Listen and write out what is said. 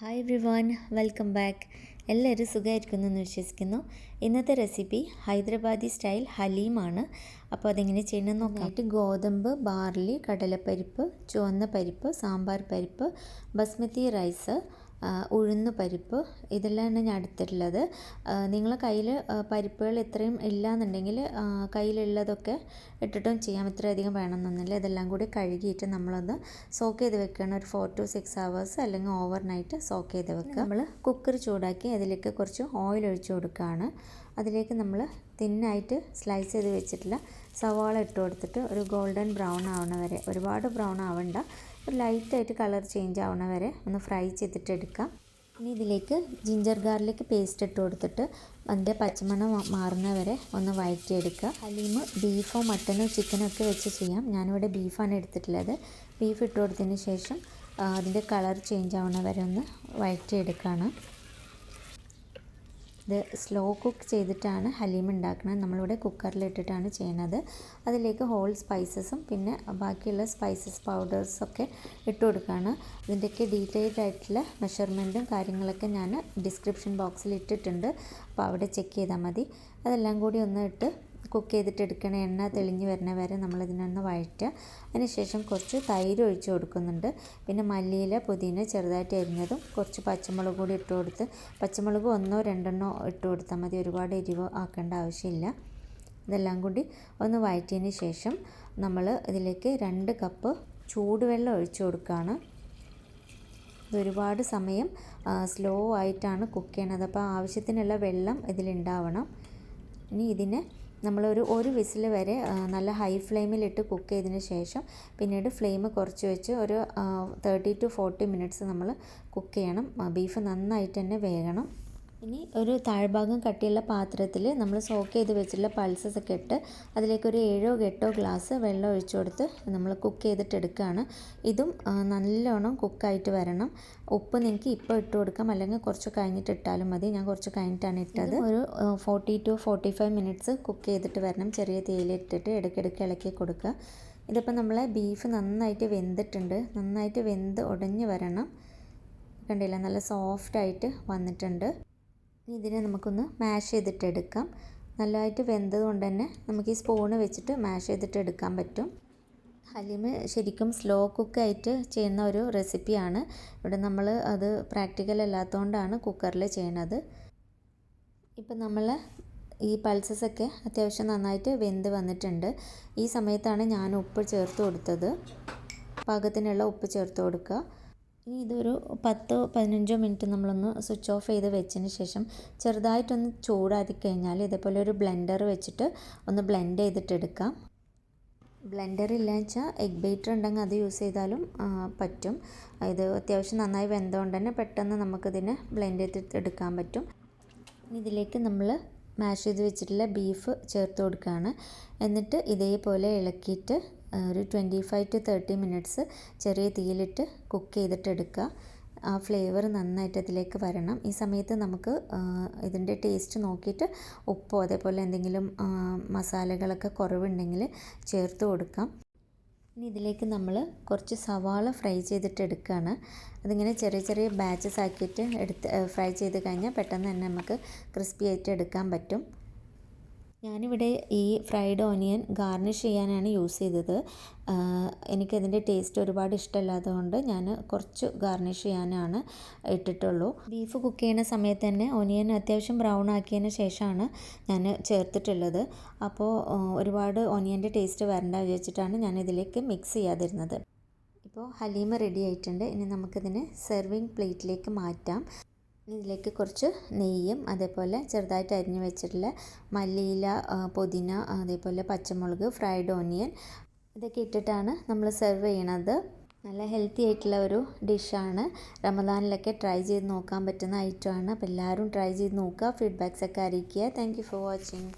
Hi everyone welcome back എല്ലാവരും സുഖമായിരിക്കുന്നു എന്ന് വിശ്വസിക്കുന്നു. ഇന്നത്തെ റെസിപ്പി ഹൈദരാബാദി സ്റ്റൈൽ ഹലീമാണ്. അപ്പോൾ അതെങ്ങനെ ചെയ്യണമെന്ന് നോക്കാനായിട്ട് ഗോതമ്പ് ബാർലി കടലപ്പരിപ്പ് ചുവന്ന പരിപ്പ് സാമ്പാർ പരിപ്പ് ബസ്മതി റൈസ് ഉഴുന്ന് പരിപ്പ്. ഇതെല്ലാമാണ് ഞാൻ എടുത്തിട്ടുള്ളത്. നിങ്ങളെ കയ്യിൽ പരിപ്പുകൾ ഇത്രയും ഇല്ലയെന്നുണ്ടെങ്കിൽ കയ്യിലുള്ളതൊക്കെ ഇട്ടിട്ടും ചെയ്യാം. ഇത്രയധികം വേണമെന്നൊന്നുമില്ല. ഇതെല്ലാം കൂടി കഴുകിയിട്ട് നമ്മളൊന്ന് സോക്ക് ചെയ്ത് വെക്കണം ഒരു ഫോർ ടു സിക്സ് അവേഴ്സ് അല്ലെങ്കിൽ ഓവർ നൈറ്റ് സോക്ക് ചെയ്ത് വെക്കുക. നമ്മൾ കുക്കർ ചൂടാക്കി അതിലേക്ക് കുറച്ച് ഓയിൽ ഒഴിച്ചു കൊടുക്കുകയാണ്. അതിലേക്ക് നമ്മൾ തിന്നായിട്ട് സ്ലൈസ് ചെയ്ത് വെച്ചിട്ടുള്ള സവാള ഇട്ട് കൊടുത്തിട്ട് ഒരു ഗോൾഡൻ ബ്രൗൺ ആവണ വരെ. ഒരുപാട് ബ്രൗൺ ആവണ്ട. ഒരു ലൈറ്റായിട്ട് കളർ ചേഞ്ച് ആവണ വരെ ഒന്ന് ഫ്രൈ ചെയ്തിട്ട് എടുക്കാം. ഇനി ഇതിലേക്ക് ജിഞ്ചർ ഗാർലിക് പേസ്റ്റ് ഇട്ട് കൊടുത്തിട്ട് അതിന്റെ പച്ചമണം മാറുന്ന വരെ ഒന്ന് വഴറ്റിയെടുക്കുക. ഹലീം ബീഫോ മട്ടനോ ചിക്കനോ ഒക്കെ വെച്ച് ചെയ്യാം. ഞാനിവിടെ ബീഫാണ് എടുത്തിട്ടുള്ളത്. ബീഫ് ഇട്ട് കൊടുത്തതിന് ശേഷം അതിന്റെ കളർ ചേഞ്ച് ആവണ വരെ ഒന്ന് വഴറ്റിയെടുക്കുകയാണ്. ഇത് സ്ലോ കുക്ക് ചെയ്തിട്ടാണ് ഹലീം ഉണ്ടാക്കുന്നത് നമ്മളിവിടെ കുക്കറിലിട്ടിട്ടാണ് ചെയ്യുന്നത് അതിലേക്ക് ഹോൾ സ്പൈസസും പിന്നെ ബാക്കിയുള്ള സ്പൈസസ് പൗഡേഴ്സൊക്കെ ഇട്ട് കൊടുക്കുകയാണ്. ഇതിന്റെയൊക്കെ ഡീറ്റെയിൽഡ് ആയിട്ടുള്ള മെഷർമെന്റും കാര്യങ്ങളൊക്കെ ഞാൻ ഡിസ്ക്രിപ്ഷൻ ബോക്സിൽ ഇട്ടിട്ടുണ്ട്. അപ്പോൾ അവിടെ ചെക്ക് ചെയ്താൽ മതി. അതെല്ലാം കൂടി ഒന്ന് ഇട്ട് കുക്ക് ചെയ്തിട്ട് എടുക്കണ എണ്ണ തെളിഞ്ഞ് വരുന്ന വരെ നമ്മൾ നമ്മളിതിനൊന്ന് വഴറ്റുക. അതിനുശേഷം കുറച്ച് തൈര് ഒഴിച്ച് കൊടുക്കുന്നുണ്ട്. പിന്നെ മല്ലിയില പുതിന ചെറുതായിട്ട് എരിഞ്ഞതും കുറച്ച് പച്ചമുളക് കൂടി ഇട്ട് കൊടുത്ത് പച്ചമുളക് ഒന്നോ രണ്ടെണ്ണോ ഇട്ട് കൊടുത്താൽ മതി. ഒരുപാട് എരിവ് ആക്കേണ്ട ആവശ്യമില്ല. ഇതെല്ലാം കൂടി ഒന്ന് വഴറ്റിയതിന് ശേഷം നമ്മൾ ഇതിലേക്ക് രണ്ട് കപ്പ് ചൂടുവെള്ളം ഒഴിച്ചു കൊടുക്കുകയാണ്. ഒരുപാട് സമയം സ്ലോ ആയിട്ടാണ് കുക്ക് ചെയ്യണത്. അപ്പോൾ ആവശ്യത്തിനുള്ള വെള്ളം ഇതിലുണ്ടാവണം. ഇനി ഇതിനെ നമ്മളൊരു ഒരു വിസിൽ വരെ നല്ല ഹൈ ഫ്ലെയിമിലിട്ട് കുക്ക് ചെയ്തതിന് ശേഷം പിന്നീട് ഫ്ലെയിം കുറച്ച് വെച്ച് ഒരു തേർട്ടി ടു ഫോർട്ടി മിനിറ്റ്സ് നമ്മൾ കുക്ക് ചെയ്യണം. ബീഫ് നന്നായിട്ട് തന്നെ വേകണം. ഇനി ഒരു താഴ്ഭാഗം കട്ടിയുള്ള പാത്രത്തിൽ നമ്മൾ സോക്ക് ചെയ്ത് വെച്ചിട്ടുള്ള പൾസസ് ഒക്കെ ഇട്ട് അതിലേക്ക് ഒരു ഏഴോ എട്ടോ ഗ്ലാസ് വെള്ളം ഒഴിച്ചു കൊടുത്ത് നമ്മൾ കുക്ക് ചെയ്തിട്ട് എടുക്കുകയാണ്. ഇതും നല്ലോണം കുക്കായിട്ട് വരണം. ഉപ്പ് നിങ്ങൾക്ക് ഇപ്പോൾ ഇട്ട് കൊടുക്കാം. അല്ലെങ്കിൽ കുറച്ച് കഴിഞ്ഞിട്ട് ഇട്ടാലും മതി. ഞാൻ കുറച്ച് കഴിഞ്ഞിട്ടാണ് ഇട്ടത്. ഒരു forty to forty five minutes cook ചെയ്തിട്ട് വരണം. ചെറിയ തേയിലിട്ടിട്ട് ഇടയ്ക്കിടയ്ക്ക് ഇളക്കി കൊടുക്കുക. ഇതിപ്പോൾ നമ്മളെ ബീഫ് നന്നായിട്ട് വെന്തിട്ടുണ്ട്. നന്നായിട്ട് വെന്ത് ഉടഞ്ഞ് വരണം. കണ്ടില്ല? നല്ല സോഫ്റ്റായിട്ട് വന്നിട്ടുണ്ട്. ഇനി ഇതിനെ നമുക്കൊന്ന് മാഷ് ചെയ്തിട്ട് എടുക്കാം. നല്ലതായിട്ട് വെന്തത് കൊണ്ട് തന്നെ നമുക്ക് ഈ സ്പൂണ് വെച്ചിട്ട് മാഷ് ചെയ്തിട്ട് എടുക്കാൻ പറ്റും. ഹലീമ് ശരിക്കും സ്ലോ കുക്കായിട്ട് ചെയ്യുന്ന ഒരു റെസിപ്പിയാണ് ഇവിടെ നമ്മൾ അത് പ്രാക്ടിക്കൽ അല്ലാത്തതുകൊണ്ടാണ് കുക്കറിൽ ചെയ്യണത്. ഇപ്പം നമ്മൾ ഈ പൾസസൊക്കെ അത്യാവശ്യം നന്നായിട്ട് വെന്ത് വന്നിട്ടുണ്ട്. ഈ സമയത്താണ് ഞാൻ ഉപ്പ് ചേർത്ത് കൊടുത്തത്. പാകത്തിനുള്ള ഉപ്പ് ചേർത്ത് കൊടുക്കുക. ഇനി ഇതൊരു പത്തോ പതിനഞ്ചോ മിനിറ്റ് നമ്മളൊന്ന് സ്വിച്ച് ഓഫ് ചെയ്ത് വെച്ചതിന് ശേഷം ചെറുതായിട്ടൊന്ന് ചൂടാക്കി കഴിഞ്ഞാൽ ഇതേപോലെ ഒരു ബ്ലെൻഡർ വെച്ചിട്ട് ഒന്ന് ബ്ലെൻഡ് ചെയ്തിട്ടെടുക്കാം ബ്ലെൻഡർ ഇല്ല വെച്ചാൽ എഗ് ബീറ്റർ ഉണ്ടെങ്കിൽ അത് യൂസ് ചെയ്താലും പറ്റും. ഇത് അത്യാവശ്യം നന്നായി വെന്തതുകൊണ്ട് തന്നെ പെട്ടെന്ന് നമുക്കിതിനെ ബ്ലെൻഡ് ചെയ്തിട്ട് എടുക്കാൻ പറ്റും. ഇതിലേക്ക് നമ്മൾ മാഷ് ചെയ്ത് വെച്ചിട്ടുള്ള ബീഫ് ചേർത്ത് കൊടുക്കുകയാണ്. എന്നിട്ട് ഇതേപോലെ ഇളക്കിയിട്ട് ഒരു twenty five to thirty minutes ചെറിയ തീയിലിട്ട് കുക്ക് ചെയ്തിട്ട് എടുക്കുക ആ ഫ്ലേവർ നന്നായിട്ട് അതിലേക്ക് വരണം. ഈ സമയത്ത് നമുക്ക് ഇതിന്റെ ടേസ്റ്റ് നോക്കിയിട്ട് ഉപ്പോ അതേപോലെ എന്തെങ്കിലും മസാലകളൊക്കെ കുറവുണ്ടെങ്കിൽ ചേർത്ത് കൊടുക്കാം. ഇനി ഇതിലേക്ക് നമ്മൾ കുറച്ച് സവാള ഫ്രൈ ചെയ്തിട്ട് എടുക്കുകയാണ് അതിങ്ങനെ ചെറിയ ചെറിയ ബാച്ചസ് ആക്കിയിട്ട് എടുത്ത് ഫ്രൈ ചെയ്ത് കഴിഞ്ഞാൽ പെട്ടെന്ന് തന്നെ നമുക്ക് ക്രിസ്പി ആയിട്ട് എടുക്കാൻ പറ്റും. ഞാനിവിടെ ഈ ഫ്രൈഡ് ഓനിയൻ ഗാർണിഷ് ചെയ്യാനാണ് യൂസ് ചെയ്തത്. എനിക്കതിന്റെ ടേസ്റ്റ് ഒരുപാട് ഇഷ്ടമല്ലാത്തതുകൊണ്ട് ഞാൻ കുറച്ച് ഗാർണിഷ് ചെയ്യാനാണ് ഇട്ടിട്ടുള്ളൂ. ബീഫ് കുക്ക് ചെയ്യുന്ന സമയത്ത് തന്നെ ഒനിയൻ അത്യാവശ്യം ബ്രൗൺ ആക്കിയതിന് ശേഷമാണ് ഞാൻ ചേർത്തിട്ടുള്ളത്. അപ്പോൾ ഒരുപാട് ഒനിയന്റെ ടേസ്റ്റ് വരണ്ട വിചാരിച്ചിട്ടാണ് ഞാൻ ഇതിലേക്ക് മിക്സ് ചെയ്യാതിരുന്നത്. ഇപ്പോൾ ഹലീമ റെഡി ആയിട്ടുണ്ട്. ഇനി നമുക്കിതിനെ സെർവിങ് പ്ലേറ്റിലേക്ക് മാറ്റാം. ഇതിലേക്ക് കുറച്ച് നെയ്യും അതേപോലെ ചെറുതായിട്ട് അരിഞ്ഞു വെച്ചിട്ടുള്ള മല്ലിയില പുതിന അതേപോലെ പച്ചമുളക് ഫ്രൈഡ് ഓനിയൻ ഇതൊക്കെ ഇട്ടിട്ടാണ് നമ്മൾ സെർവ് ചെയ്യണത്. നല്ല ഹെൽത്തി ആയിട്ടുള്ള ഒരു ഡിഷാണ് റമദാനിലൊക്കെ ട്രൈ ചെയ്ത് നോക്കാൻ പറ്റുന്ന ഐറ്റമാണ് അപ്പോൾ എല്ലാവരും ട്രൈ ചെയ്ത് നോക്കുക. ഫീഡ്ബാക്സ് ഒക്കെ അറിയിക്കുക. Thank for watching